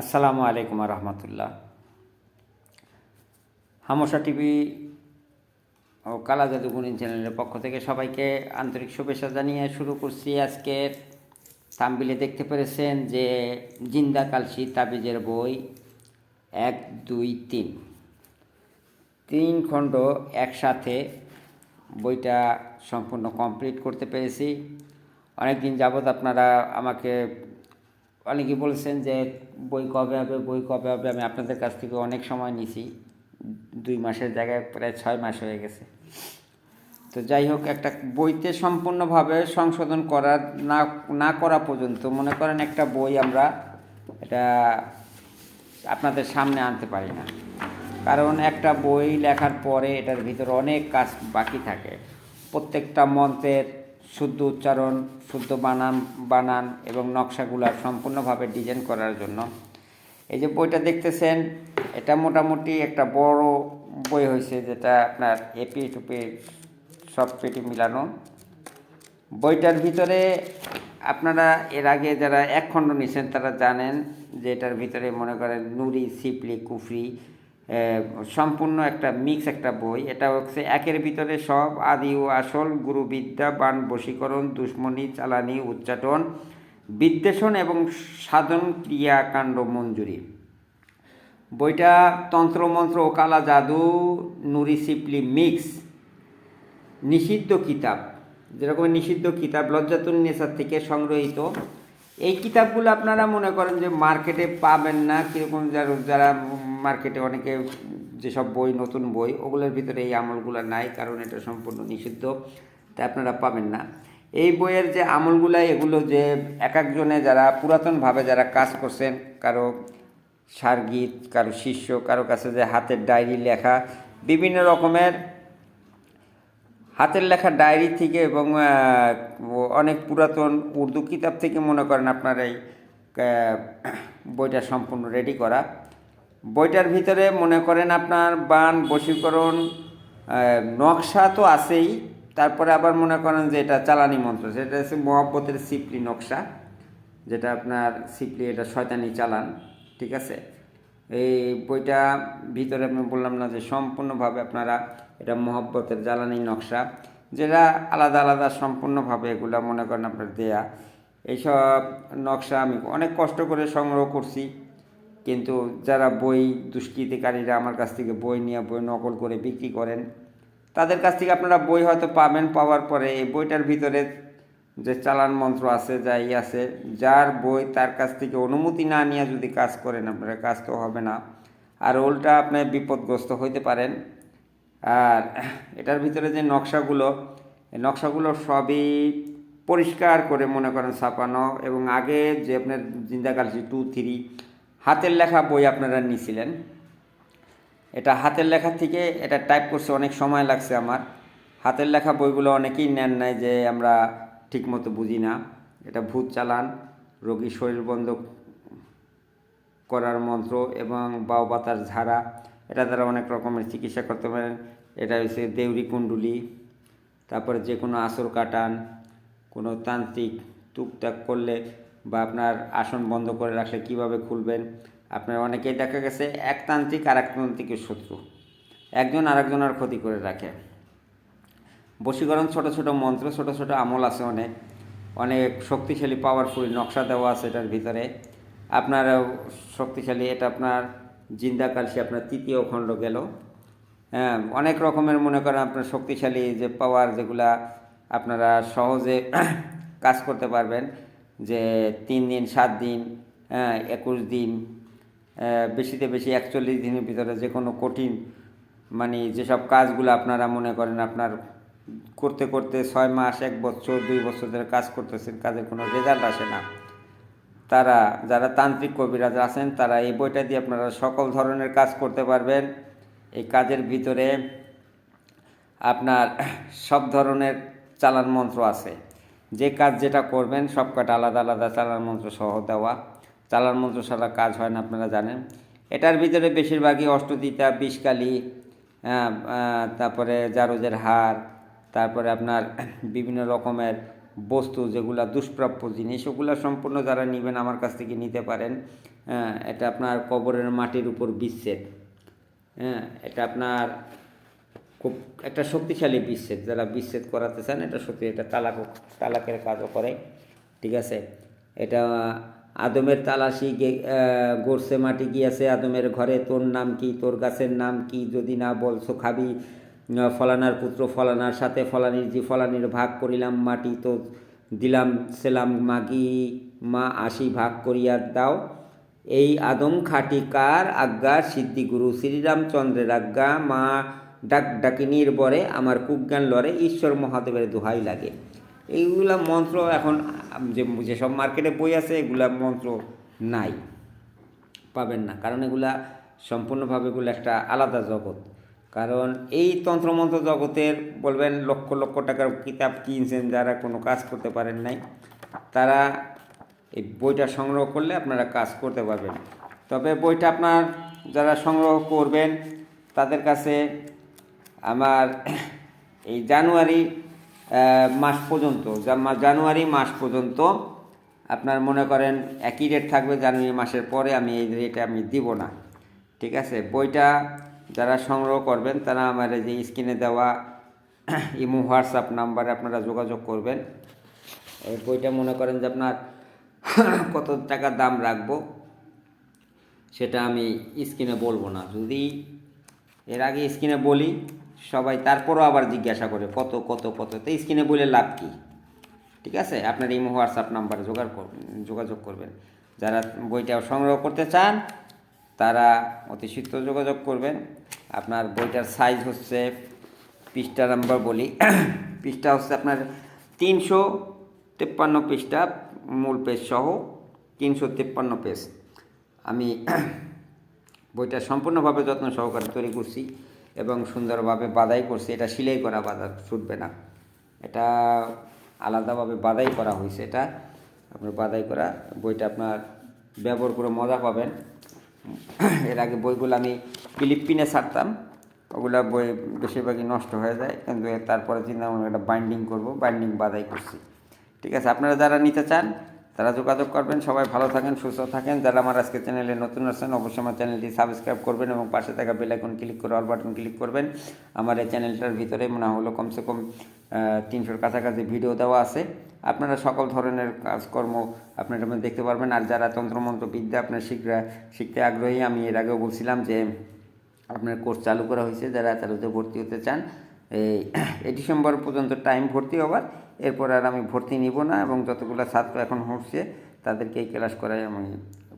আসসালামু আলাইকুম রহমতুল্লাহ হামসা টিভি ও কালা জাদুগুণী চ্যানেলের পক্ষ থেকে সবাইকে আন্তরিক শুভেচ্ছা জানিয়ে শুরু করছি আজকের তাম্বিলে দেখতে পেরেছেন যে জিন্দা কালসি তাবিজের বই এক, দুই, তিন। তিন খণ্ড একসাথে বইটা সম্পূর্ণ কমপ্লিট করতে পেরেছি। অনেক দিন যাবৎ আপনারা আমাকে অনেকে বলছেন যে বই কবে হবে, বই কবে হবে, আমি আপনাদের কাছ থেকে অনেক সময় নিছি। দুই মাসের জায়গায় প্রায় ছয় মাস হয়ে গেছে। তো যাই হোক, একটা বইতে সম্পূর্ণভাবে সংশোধন করা না না করা পর্যন্ত মনে করেন একটা বই আমরা এটা আপনাদের সামনে আনতে পারি না। কারণ একটা বই লেখার পরে এটার ভিতরে অনেক কাজ বাকি থাকে। প্রত্যেকটা মন্ত্রের শুদ্ধ উচ্চারণ, শুদ্ধ বানান বানান এবং নকশাগুলো সম্পূর্ণভাবে ডিজাইন করার জন্য। এই যে বইটা দেখতেছেন, এটা মোটামুটি একটা বড় বই হয়েছে যেটা আপনার এপি টুপি সব পেটি মিলানো। বইটার ভিতরে আপনারা এর আগে যারা এক খণ্ড নিছেন তারা জানেন যে এটার ভিতরে মনে করেন নুরি সিপলি, কুফরি সম্পূর্ণ একটা মিক্স একটা বই। এটা হচ্ছে একের ভিতরে সব আদি ও আসল, গুরুবিদ্যা, বান বশীকরণ, দুশ্মনী, চালানি, উচ্চাটন, বিদ্বেষণ এবং সাধন ক্রিয়াকাণ্ড মঞ্জুরি। বইটা তন্ত্রমন্ত্র ও কালা জাদু, নুরি সিপলি মিক্স নিষিদ্ধ কিতাব। যেরকম নিষিদ্ধ কিতাব, লজ্জাতুন নেশার থেকে সংগ্রহীত এই কিতাবগুলো আপনারা মনে করেন যে মার্কেটে পাবেন না? কীরকম যারা যারা মার্কেটে অনেকে যেসব বই, নতুন বই, ওগুলোর ভিতরে এই আমলগুলো নাই, কারণ এটা সম্পূর্ণ নিষিদ্ধ তাই আপনারা পাবেন না। এই বইয়ের যে আমলগুলো, এগুলো যে এক একজনে যারা পুরাতনভাবে যারা কাজ করছেন, কারও সারগীত, কারও শিষ্য, কারও কাছে যে হাতের ডায়েরি লেখা, বিভিন্ন রকমের হাতের লেখা ডায়েরি থেকে এবং অনেক পুরাতন উর্দু কিতাব থেকে মনে করেন আপনার এই বইটা সম্পূর্ণ রেডি করা। বইটার ভিতরে মনে করেন আপনার বান, বশীকরণ নকশা তো আছেই। তারপরে আবার মনে করেন যে এটা চালানি মন্ত্র, সেটা হচ্ছে মহব্বতের সিপলি নকশা, যেটা আপনার সিপলি এটা শয়তানি চালান, ঠিক আছে? এই বইটা ভিতরে আমি বললাম না যে সম্পূর্ণভাবে আপনারা এটা মহব্বতের জ্বালানি নকশা, যেটা আলাদা আলাদা সম্পূর্ণভাবে এগুলা মনে করেন আপনার দেয়া। এইসব নকশা আমি অনেক কষ্ট করে সংগ্রহ করছি, কিন্তু যারা বই দুষ্কৃতিকারীরা আমার কাছ থেকে বই নিয়ে বই নকল করে বিক্রি করেন, তাদের কাছ থেকে আপনারা বই হয়তো পাবেন, পাওয়ার পরে এই বইটার ভিতরে যে চালান মন্ত্র আছে যাই আছে, যার বই তার কাছ থেকে অনুমতি না নিয়ে যদি কাজ করেন আপনার, কাজ তো হবে না। আর উল্টা আপনি বিপদগ্রস্ত হইতে পারেন। আর এটার ভিতরে যে নকশাগুলো নকশাগুলো সবই পরিষ্কার করে মনে করেন ছাপানো এবং আগে যে আপনার জিন্দাকালসি টু থ্রি হাতের লেখা বই আপনারা নিয়েছিলেন এটা হাতের লেখা থেকে এটা টাইপ করছে, অনেক সময় লাগছে আমার। হাতের লেখা বইগুলো অনেকেই নেন নাই যে আমরা ঠিকমতো বুঝি না। এটা ভূত চালান, রোগী শরীর বন্ধ করার মন্ত্র এবং বাউ বাতার ঝাড়া, এটা দ্বারা অনেক রকমের চিকিৎসা করতে পারেন। এটা হচ্ছে দেউরি কুণ্ডুলি, তারপরে যে কোনো আসর কাটান, কোনো তান্ত্রিক টুকটাক করলে বা আপনার আসন বন্ধ করে রাখলে কীভাবে খুলবেন, আপনার অনেকেই দেখা গেছে, এক তান্ত্রিক আর এক তান্ত্রিকের শত্রু। একজন আরেকজনের ক্ষতি করে রাখে। বশীকরণ ছোট ছোট মন্ত্র, ছোট ছোট আমল আছে অনেক। অনেক শক্তিশালী পাওয়ারফুল নকশা দেওয়া আছে এটার ভিতরে। আপনার শক্তিশালী, এটা আপনার জিন্দা কালসি, আপনার তৃতীয় খণ্ড গেল। হ্যাঁ অনেক রকমের মনে করেন আপনার শক্তিশালী যে পাওয়ার যেগুলা আপনারা সহজে কাজ করতে পারবেন। যে তিন দিন, সাত দিন হ্যাঁ একুশ দিন বেশিতে বেশি একচল্লিশ দিনের ভিতরে যে কোনো কঠিন মানে যেসব কাজগুলো আপনারা মনে করেন আপনার করতে করতে ছয় মাস, এক বছর, দুই বছর ধরে কাজ করতেছেন, কাজের কোনো রেজাল্ট আসে না। তারা, যারা তান্ত্রিক কবিরাজ আছেন, তারা এই বইটা দিয়ে আপনারা সকল ধরনের কাজ করতে পারবেন। এই কাজের ভিতরে আপনার সব ধরনের চালান মন্ত্র আছে। যে কাজ যেটা করবেন সব কটা আলাদা আলাদা চালান মন্ত্র সহ দেওয়া। চালান মন্ত্র সারা কাজ হয় না, আপনারা জানেন। এটার ভিতরে বেশিরভাগই অষ্টদিতা, বিষকালী তারপরে জারোজের হার তারপরে আপনার বিভিন্ন রকমের বস্তু যেগুলা দুষ্প্রাপ্য জিনিস, ওগুলো সম্পূর্ণ যারা নেবেন আমার কাছ থেকে নিতে পারেন। হ্যাঁ এটা আপনার কবরের মাটির উপর বিচ্ছেদ। হ্যাঁ এটা আপনার খুব একটা শক্তিশালী বিচ্ছেদ। যারা বিচ্ছেদ করাতে চান, এটা সত্যি এটা তালাক তালাকের কাজও করে। ঠিক আছে? এটা আদমের তালাশি গড়ছে মাটি গিয়েছে। আদমের ঘরে তোর নাম কি, তোর গাছের নাম কি, যদি না বলছো খাবি। ফলানার পুত্র ফলানার সাথে ফলানির জি ফলানির ভাগ করিলাম মাটি তো দিলাম, সেলাম মাগি মা আশি ভাগ করিয়া দাও। এই আদম খাটিকার আজ্ঞা? সিদ্ধি গুরু শ্রীরামচন্দ্রের আজ্ঞা। মা ডাক ডাকিনীর বরে আমার কুজ্ঞান লড়ে, ঈশ্বর মহাদেবের দোহাই লাগে। এইগুলা মন্ত্র এখন, যে যেসব মার্কেটে বই আছে, এগুলা মন্ত্র নাই। পাবেন না, কারণ এগুলা সম্পূর্ণভাবে এগুলো একটা আলাদা জগৎ। কারণ এই তন্ত্রমন্ত্র জগতের বলবেন লক্ষ লক্ষ টাকার কিতাব, কিনছেন যারা, কোনো কাজ করতে পারেন নাই। তারা এই বইটা সংগ্রহ করলে আপনারা কাজ করতে পারবেন। তবে বইটা আপনার যারা সংগ্রহ করবেন, তাদের কাছে আমার এই জানুয়ারি মাস পর্যন্ত জানুয়ারি মাস পর্যন্ত আপনার মনে করেন একই রেট থাকবে জানুয়ারি মাসের পরে আমি এই রেটে আমি দিব না। ঠিক আছে? বইটা যারা সংগ্রহ করবেন, তারা আমার এই যে স্ক্রিনে দেওয়া ইমো, হোয়াটসঅ্যাপ নাম্বারে আপনারা যোগাযোগ করবেন। এই বইটা মনে করেন যে আপনার কত টাকা দাম রাখব, সেটা আমি স্ক্রিনে বলব না। যদি এর আগে স্ক্রিনে বলি, সবাই তারপরও আবার জিজ্ঞাসা করে, কত কত কত? তো স্ক্রিনে বলে লাভ কী? ঠিক আছে? আপনার ইমো, হোয়াটসঅ্যাপ নাম্বারে কর- যোগাযোগ করবেন। যারা বইটা সংগ্রহ করতে চান তারা অতি শীঘ্র যোগাযোগ করবেন। আপনার বইটার সাইজ হচ্ছে, পৃষ্ঠা নাম্বার বলি। পৃষ্ঠা হচ্ছে আপনার তিনশো তেপ্পান্ন পৃষ্ঠা, মূল পেজ সহ তিনশো তেপ্পান্ন পেজ আমি বইটা সম্পূর্ণভাবে যত্ন সহকারে তৈরি করছি এবং সুন্দরভাবে বাদাই করছি। এটা সিলাই করা বাদা ছুটবে না। এটা আলাদাভাবে বাদাই করা হয়েছে এটা। আপনার বাদাই করা বইটা আপনার ব্যবহার করে মজা পাবেন। এর আগে বইগুলো আমি ফিলিপিনে ছাড়তাম, ওগুলো বই বেশিরভাগই নষ্ট হয়ে যায়, কিন্তু তারপরে চিন্তা ভাবনা একটা বাইন্ডিং করব বাইন্ডিং বাদাই করছি। ঠিক আছে, আপনারা যারা নিতে চান তারা যোগাযোগ করবেন, সবাই ভালো থাকেন, সুস্থ থাকেন। যারা আমার আজকে চ্যানেলে নতুন আসছেন অবশ্যই আমার চ্যানেলটি সাবস্ক্রাইব করবেন এবং পাশে থাকা বেল আইকন ক্লিক করে অল বাটন ক্লিক করবেন। আমার এই চ্যানেলটার ভিতরে মনে হলো কমসে কম তিনশোর কাছাকাছি ভিডিও দেওয়া আছে। আপনারা সকল ধরনের কাজকর্ম আপনারা দেখতে পারবেন। আর যারা তন্ত্রমন্ত্র বিদ্যা আপনার শিখরা, শিখতে আগ্রহী, আমি এর আগেও বলছিলাম যে আপনার কোর্স চালু করা হয়েছে। যারা চালুতে ভর্তি হতে চান এই ডিসেম্বর পর্যন্ত টাইম ভর্তি হবার, এরপর আর আমি ভর্তি নিব না এবং যতগুলো ছাত্র এখন হচ্ছে, তাদেরকে এই ক্লাস করাই আমি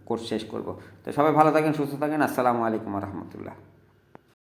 কোর্স শেষ করব। তো সবাই ভালো থাকেন, সুস্থ থাকেন, আসসালামু আলাইকুম রহমতুল্লাহ।